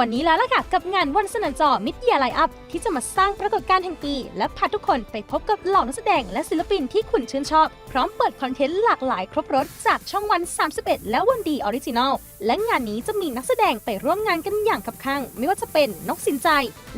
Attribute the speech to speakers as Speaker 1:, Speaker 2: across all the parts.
Speaker 1: วันนี้แล้วล่ะค่ะ กับงานวันสนันจอมิดเยียไลอัพ ที่จะมาสร้างปรากฏการณ์แห่งปี และพาทุกคนไปพบกับเหล่านักแสดงและศิลปินที่คุณชื่นชอบ พร้อมเปิดคอนเทนต์หลากหลายครบรถจากช่องวัน 31 และวันดีออริจินอลและงานนี้จะมีนักแสดงไปร่วมงานกันอย่างคับข้าง ไม่ว่าจะเป็นนกสินใจ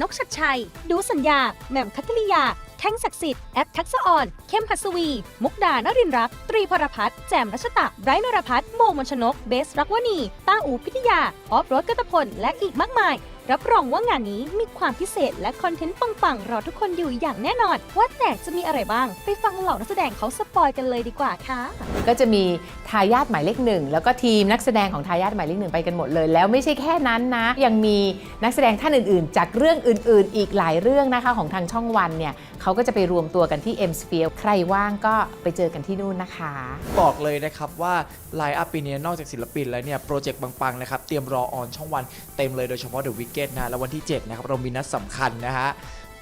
Speaker 1: นกชัดชัย ดูสัญญาแหม่มคัตริยา แท่งศักดิ์สิทธิ์แอปทักษะอ่อน เข้มหัสวี มุกดานรินร์รัก ตรีพรพัฒน์แจมรัชตะไบรท์นรพัฒน์โมมนชนก เบสรักวณีต้าอูพิทยา ออฟโรดกัตพล และอีกมากมาย รับรองว่างานนี้มีความพิเศษและคอนเทนต์ปังๆรอทุกคนอยู่อย่างแน่นอน ว่าแต่จะมีอะไรบ้าง ไปฟังเหล่านักแสดงเขาสปอยกันเลยดีกว่าค่ะ
Speaker 2: ก็จะมีทายาทหมายเลขหนึ่งแล้วก็ทีมนักแสดงของทายาทหมายเลขหนึ่งไปกันหมดเลย แล้วไม่ใช่แค่นั้นนะ ยังมีนักแสดงท่านอื่นๆ จากเรื่องอื่นๆ อีกหลายเรื่องนะคะของทางช่องวันเนี่ยเขาก็จะไปรวมตัวกันที่ M Sphere ใครว่างก็ไปเจอกันที่นู่นนะคะ
Speaker 3: บอกเลยนะครับว่าไลน์อัพปีนี้นอกจากศิลปินแล้วเนี่ยโปรเจกต์ปังๆนะครับเตรียมรอออนช่องวันเต็มเลยโดยเฉพาะ The Wicked นะแล้ววันที่ 7 นะครับ เรามีนัดสำคัญนะฮะ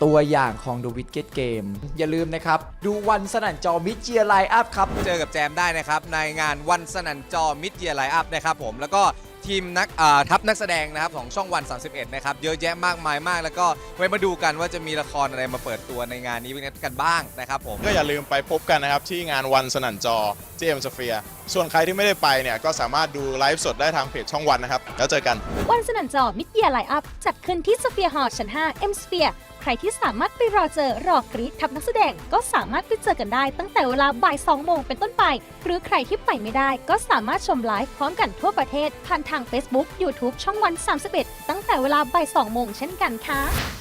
Speaker 3: ตัวอย่างของ The Wicked Game อย่าลืมนะครับ ดูวันสนั่นจอมิเจียไลอัพครับ
Speaker 4: เจอกับแจมได้นะครับ ในงานวันสนันจอมิดเ a ียไลอัพนะครับผมแล้วก็ ทีมนักอ่าทัพนักแสดงนะครับของช่องวัน 31 นะครับ เยอะแยะมากมายมาก แล้วก็ไว้มาดูกันว่าจะมีละครอะไรมาเปิดตัวในงานนี้กันบ้างนะครับผม
Speaker 5: ก็อย่าลืมไปพบกันนะครับ ที่งานวันสนั่นจอที่เอ็มสเฟียส่วนใครที่ไม่ได้ไปเนี่ย ก็สามารถดูไลฟ์สดได้ทางเพจช่องวันนะครับ แล้วเจอกัน
Speaker 1: วันสนันจอมิดเดียไลอัพจัดขึ้นที่สเฟียร์ฮอลล์ชั้น5 M Sphere ใครที่สามารถไปรอเจอรอกรีดทับนักแสดงก็สามารถไปเจอกันได้ตั้งแต่เวลาบ่าย2โมงเป็นต้นไป หรือใครที่ไปไม่ได้ก็สามารถชมไลฟ์พร้อมกันทั่วประเทศผ่านทาง Facebook YouTube ช่องวัน 31 ตั้งแต่เวลาบ่าย2โมงเช่นกันค่ะ